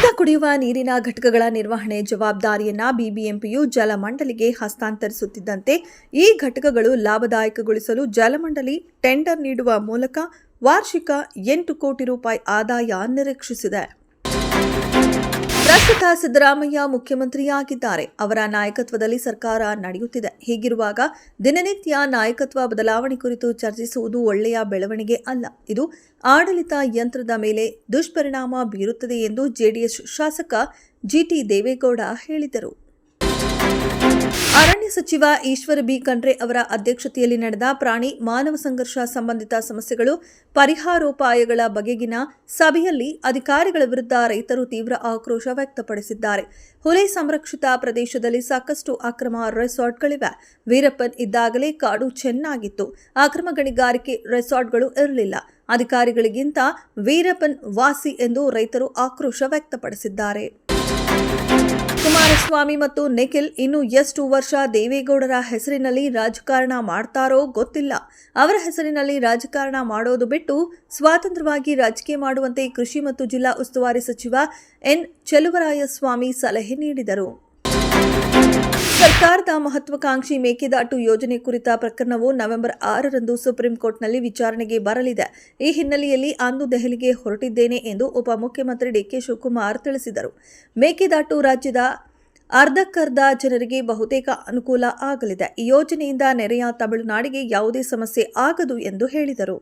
ಶುದ್ಧ ಕುಡಿಯುವ ನೀರಿನ ಘಟಕಗಳ ನಿರ್ವಹಣೆ ಜವಾಬ್ದಾರಿಯನ್ನ ಬಿಬಿಎಂಪಿಯು ಜಲಮಂಡಲಿಗೆ ಹಸ್ತಾಂತರಿಸುತ್ತಿದ್ದಂತೆ ಈ ಘಟಕಗಳು ಲಾಭದಾಯಕಗೊಳಿಸಲು ಜಲಮಂಡಳಿ ಟೆಂಡರ್ ನೀಡುವ ಮೂಲಕ ವಾರ್ಷಿಕ ಎಂಟು ಕೋಟಿ ರೂಪಾಯಿ ಆದಾಯ ನಿರೀಕ್ಷಿಸಿದೆ ಪ್ರಸ್ತುತ ಸಿದ್ದರಾಮಯ್ಯ ಮುಖ್ಯಮಂತ್ರಿಯಾಗಿದ್ದಾರೆ. ಅವರ ನಾಯಕತ್ವದಲ್ಲಿ ಸರ್ಕಾರ ನಡೆಯುತ್ತಿದೆ. ಹೀಗಿರುವಾಗ ದಿನನಿತ್ಯ ನಾಯಕತ್ವ ಬದಲಾವಣೆ ಕುರಿತು ಚರ್ಚಿಸುವುದು ಒಳ್ಳೆಯ ಬೆಳವಣಿಗೆ ಅಲ್ಲ. ಇದು ಆಡಳಿತ ಯಂತ್ರದ ಮೇಲೆ ದುಷ್ಪರಿಣಾಮ ಬೀರುತ್ತದೆ ಎಂದು ಜೆಡಿಎಸ್ ಶಾಸಕ ಜಿಟಿ ದೇವೇಗೌಡ ಹೇಳಿದರು. ಸಚಿವ ಈಶ್ವರ ಬಿ ಖಂಡ್ರೆ ಅವರ ಅಧ್ಯಕ್ಷತೆಯಲ್ಲಿ ನಡೆದ ಪ್ರಾಣಿ ಮಾನವ ಸಂಘರ್ಷ ಸಂಬಂಧಿತ ಸಮಸ್ಯೆಗಳು, ಪರಿಹಾರೋಪಾಯಗಳ ಬಗೆಗಿನ ಸಭೆಯಲ್ಲಿ ಅಧಿಕಾರಿಗಳ ವಿರುದ್ಧ ರೈತರು ತೀವ್ರ ಆಕ್ರೋಶ ವ್ಯಕ್ತಪಡಿಸಿದ್ದಾರೆ. ಹುಲಿ ಸಂರಕ್ಷಿತ ಪ್ರದೇಶದಲ್ಲಿ ಸಾಕಷ್ಟು ಅಕ್ರಮ ರೆಸಾರ್ಟ್ಗಳಿವೆ. ವೀರಪ್ಪನ್ ಇದ್ದಾಗಲೇ ಕಾಡು ಚೆನ್ನಾಗಿತ್ತು. ಅಕ್ರಮ ಗಣಿಗಾರಿಕೆ ರೆಸಾರ್ಟ್ಗಳು ಇರಲಿಲ್ಲ. ಅಧಿಕಾರಿಗಳಿಗಿಂತ ವೀರಪ್ಪನ್ ವಾಸಿ ಎಂದು ರೈತರು ಆಕ್ರೋಶ ವ್ಯಕ್ತಪಡಿಸಿದ್ದಾರೆ. ಕುಮಾರಸ್ವಾಮಿ ಮತ್ತು ನಿಖಿಲ್ ಇನ್ನು ಎಷ್ಟು ವರ್ಷ ದೇವೇಗೌಡರ ಹೆಸರಿನಲ್ಲಿ ರಾಜಕಾರಣ ಮಾಡ್ತಾರೋ ಗೊತ್ತಿಲ್ಲ. ಅವರ ಹೆಸರಿನಲ್ಲಿ ರಾಜಕಾರಣ ಮಾಡೋದು ಬಿಟ್ಟು ಸ್ವಾತಂತ್ರ್ಯವಾಗಿ ರಾಜಕೀಯ ಮಾಡುವಂತೆ ಕೃಷಿ ಮತ್ತು ಜಿಲ್ಲಾ ಉಸ್ತುವಾರಿ ಸಚಿವ ಎನ್. ಚೆಲುವರಾಯಸ್ವಾಮಿ ಸಲಹೆ ನೀಡಿದರು. ಸರ್ಕಾರದ ಮಹತ್ವಾಕಾಂಕ್ಷಿ ಮೇಕೆದಾಟು ಯೋಜನೆ ಕುರಿತ ಪ್ರಕರಣವು ನವೆಂಬರ್ ಆರರಂದು ಸುಪ್ರೀಂ ಕೋರ್ಟ್ನಲ್ಲಿ ವಿಚಾರಣೆಗೆ ಬರಲಿದೆ. ಈ ಹಿನ್ನೆಲೆಯಲ್ಲಿ ಅಂದು ದೆಹಲಿಗೆ ಹೊರಟಿದ್ದೇನೆ ಎಂದು ಉಪಮುಖ್ಯಮಂತ್ರಿ ಡಿಕೆ ಶಿವಕುಮಾರ್ ತಿಳಿಸಿದರು. ಮೇಕೆದಾಟು ರಾಜ್ಯದ ಅರ್ಧಕ್ಕರ್ಧ ಜನರಿಗೆ ಬಹುತೇಕ ಅನುಕೂಲ ಆಗಲಿದೆ. ಈ ಯೋಜನೆಯಿಂದ ನೆರೆಯ ತಮಿಳುನಾಡಿಗೆ ಯಾವುದೇ ಸಮಸ್ಯೆ ಆಗದು ಎಂದು ಹೇಳಿದರು.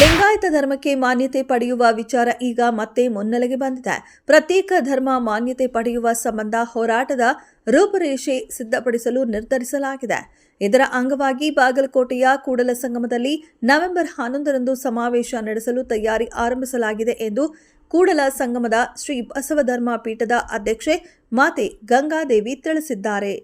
ಲಿಂಗಾಯತ ಧರ್ಮಕ್ಕೆ ಮಾನ್ಯತೆ ಪಡೆಯುವ ವಿಚಾರ ಈಗ ಮತ್ತೆ ಮುನ್ನೆಲೆಗೆ ಬಂದಿದೆ. ಪ್ರತ್ಯೇಕ ಧರ್ಮ ಮಾನ್ಯತೆ ಪಡೆಯುವ ಸಂಬಂಧ ಹೋರಾಟದ ರೂಪುರೇಷೆ ಸಿದ್ಧಪಡಿಸಲು ನಿರ್ಧರಿಸಲಾಗಿದೆ. ಇದರ ಅಂಗವಾಗಿ ಬಾಗಲಕೋಟೆಯ ಕೂಡಲ ಸಂಗಮದಲ್ಲಿ ನವೆಂಬರ್ ಹನ್ನೊಂದರಂದು ಸಮಾವೇಶ ನಡೆಸಲು ತಯಾರಿ ಆರಂಭಿಸಲಾಗಿದೆ ಎಂದು ಕೂಡಲ ಸಂಗಮದ ಶ್ರೀ ಬಸವಧರ್ಮ ಪೀಠದ ಅಧ್ಯಕ್ಷೆ ಮಾತೆ ಗಂಗಾದೇವಿ ತಿಳಿಸಿದ್ದಾರೆ.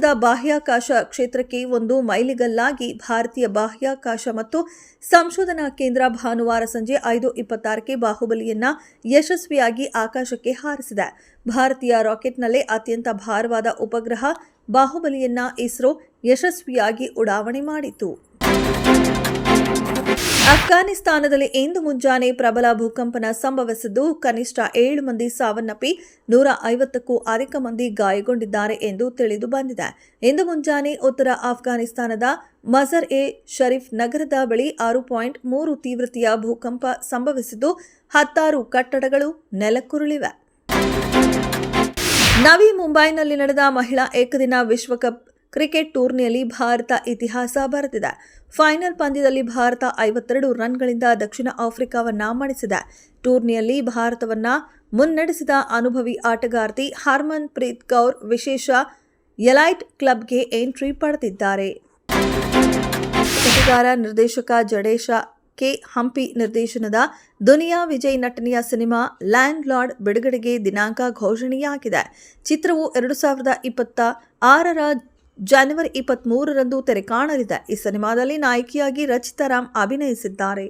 ಭಾರತದ ಬಾಹ್ಯಾಕಾಶ ಕ್ಷೇತ್ರಕ್ಕೆ ಒಂದು ಮೈಲಿಗಲ್ಲಾಗಿ ಭಾರತೀಯ ಬಾಹ್ಯಾಕಾಶ ಮತ್ತು ಸಂಶೋಧನಾ ಕೇಂದ್ರ ಭಾನುವಾರ ಸಂಜೆ ಐದು ಇಪ್ಪತ್ತಾರಕ್ಕೆ ಬಾಹುಬಲಿಯನ್ನ ಯಶಸ್ವಿಯಾಗಿ ಆಕಾಶಕ್ಕೆ ಹಾರಿಸಿದೆ. ಭಾರತೀಯ ರಾಕೆಟ್ನಲ್ಲೇ ಅತ್ಯಂತ ಭಾರವಾದ ಉಪಗ್ರಹ ಬಾಹುಬಲಿಯನ್ನ ಇಸ್ರೋ ಯಶಸ್ವಿಯಾಗಿ ಉಡಾವಣೆ ಮಾಡಿತು ಅಫ್ಘಾನಿಸ್ತಾನದಲ್ಲಿ ಇಂದು ಮುಂಜಾನೆ ಪ್ರಬಲ ಭೂಕಂಪನ ಸಂಭವಿಸಿದ್ದು, ಕನಿಷ್ಠ ಏಳು ಮಂದಿ ಸಾವನ್ನಪ್ಪಿ, ನೂರ ಐವತ್ತಕ್ಕೂ ಅಧಿಕ ಮಂದಿ ಗಾಯಗೊಂಡಿದ್ದಾರೆ ಎಂದು ತಿಳಿದು ಬಂದಿದೆ. ಇಂದು ಮುಂಜಾನೆ ಉತ್ತರ ಅಫ್ಘಾನಿಸ್ತಾನದ ಮಜರ್ ಎ ಶರೀಫ್ ನಗರದ ಬಳಿ ಆರು ಪಾಯಿಂಟ್ ಮೂರು ತೀವ್ರತೆಯ ಭೂಕಂಪ ಸಂಭವಿಸಿದ್ದು, ಹತ್ತಾರು ಕಟ್ಟಡಗಳು ನೆಲಕ್ಕುರುಳಿವೆ. ನವಿ ಮುಂಬೈನಲ್ಲಿ ನಡೆದ ಮಹಿಳಾ ಏಕದಿನ ವಿಶ್ವಕಪ್ ಕ್ರಿಕೆಟ್ ಟೂರ್ನಿಯಲ್ಲಿ ಭಾರತ ಇತಿಹಾಸ ಬರೆದಿದೆ. ಫೈನಲ್ ಪಂದ್ಯದಲ್ಲಿ ಭಾರತ ಐವತ್ತೆರಡು ರನ್ಗಳಿಂದ ದಕ್ಷಿಣ ಆಫ್ರಿಕಾವನ್ನ ಮಣಿಸಿದೆ. ಟೂರ್ನಿಯಲ್ಲಿ ಭಾರತವನ್ನ ಮುನ್ನಡೆಸಿದ ಅನುಭವಿ ಆಟಗಾರ್ತಿ ಹರ್ಮನ್ ಪ್ರೀತ್ ಕೌರ್ ವಿಶೇಷ ಎಲೈಟ್ ಕ್ಲಬ್ಗೆ ಎಂಟ್ರಿ ಪಡೆದಿದ್ದಾರೆ. ಕಥೆಗಾರ ನಿರ್ದೇಶಕ ಜಡೇಶ ಕೆ. ಹಂಪಿ ನಿರ್ದೇಶನದ ದುನಿಯಾ ವಿಜಯ್ ನಟನೆಯ ಸಿನಿಮಾ ಲ್ಯಾಂಡ್ ಲಾರ್ಡ್ ಬಿಡುಗಡೆಗೆ ದಿನಾಂಕ ಘೋಷಣೆಯಾಗಿದೆ. ಚಿತ್ರವು ಎರಡು ಸಾವಿರದ ಇಪ್ಪತ್ತ ಆರರ ಜನವರಿ ಇಪ್ಪತ್ಮೂರರಂದು ತೆರೆ ಕಾಣಲಿದೆ. ಈ ಸಿನಿಮಾದಲ್ಲಿ ನಾಯಕಿಯಾಗಿ ರಚಿತಾ ರಾಮ್ ಅಭಿನಯಿಸಿದ್ದಾರೆ.